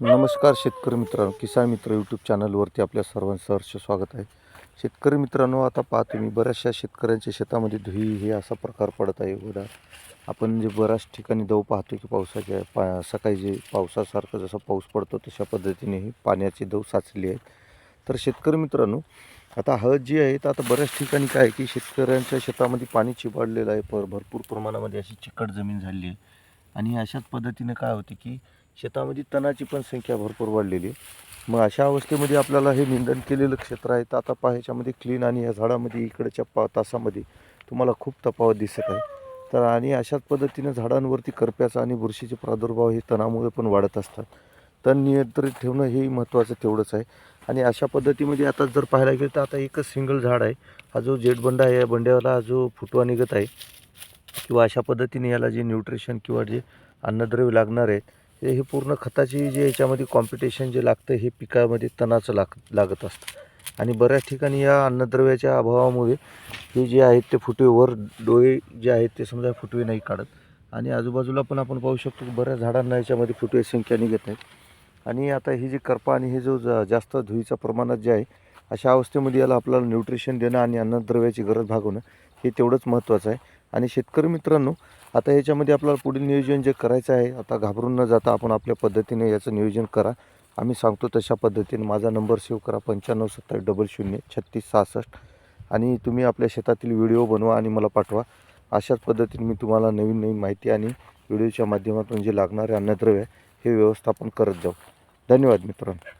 नमस्कार शेतकरी मित्रांनो किसान मित्र यूट्यूब चॅनलवरती आपल्या सर्वांचं हर्ष स्वागत आहे. शेतकरी मित्रांनो आता पाहतो तुम्ही बऱ्याचशा शेतकऱ्यांच्या शेतामध्ये धुई हे असा प्रकार पडत आहे. उदा आपण जे बऱ्याच ठिकाणी दव पाहतो की पावसाच्या पा सकाळी जे पावसासारखं जसा पाऊस पडतो तशा पद्धतीने ही पाण्याची दव साचली आहेत तर शेतकरी मित्रांनो आता हळद जी आहे तर आता बऱ्याच ठिकाणी काय आहे की शेतकऱ्यांच्या शेतामध्ये पाणी चिबाडलेलं आहे. पर भरपूर प्रमाणामध्ये अशी चिकट जमीन झाली आहे. आणि अशाच पद्धतीने काय होते की शेतामध्ये तणाची पण संख्या भरपूर वाढलेली आहे. मग अशा अवस्थेमध्ये आपल्याला हे निंदन केलेलं क्षेत्र आहे. तर आता पहा ह्याच्यामध्ये क्लीन आणि या झाडामध्ये इकडच्या पा तासामध्ये तुम्हाला खूप तफावत दिसत आहे. तर आणि अशाच पद्धतीनं झाडांवरती करप्याचा आणि बुरशीचे प्रादुर्भाव हे तणामुळे पण वाढत असतात. तण नियंत्रित ठेवणं हे महत्त्वाचं तेवढंच आहे. आणि अशा पद्धतीमध्ये आता जर पाहायला गेलं तर आता एकच सिंगल झाड आहे. हा जो जेटबंडा आहे या बंड्याला हा जो फुटवा निघत आहे किंवा अशा पद्धतीने याला जे न्यूट्रिशन किंवा जे अन्नद्रव्य लागणार आहेत हे हे पूर्ण खताची जे याच्यामध्ये कॉम्पिटिशन जे लागतं हे पिकामध्ये तणाचं लाग लागत असतं. आणि बऱ्याच ठिकाणी या अन्नद्रव्याच्या अभावामुळे हे जे आहेत ते फुटवे वर डोळे जे आहेत ते समजा फुटवे नाही काढत. आणि आजूबाजूला पण आपण पाहू शकतो की बऱ्याच झाडांना याच्यामध्ये फुटवे संख्या निघत आहेत आणि आता ही जी करपा आणि हे जो ज- जास्त धुईच्या प्रमाणात जे आहे अशा अवस्थेमध्ये याला आपल्याला न्यूट्रिशन देणं आणि अन्नद्रव्याची गरज भागवणं हे तेवढंच महत्त्वाचं आहे. आणि शेतकरी मित्रांनो आता याच्यामध्ये आपल्याला पुढील नियोजन जे करायचं आहे आता घाबरून न जाता आपण आपल्या पद्धतीने याचं नियोजन करा. आम्ही सांगतो तशा पद्धतीने माझा नंबर सेव्ह करा पंच्याण्णव सत्तावीस डबल शून्य छत्तीस सहासष्ट. आणि तुम्ही आपल्या शेतातील व्हिडिओ बनवा आणि मला पाठवा. अशाच पद्धतीने मी तुम्हाला नवीन नवीन माहिती आणि व्हिडिओच्या माध्यमातून जे लागणारे अन्नद्रव्य आहे हे व्यवस्थापन करत जाऊ. धन्यवाद मित्रांनो.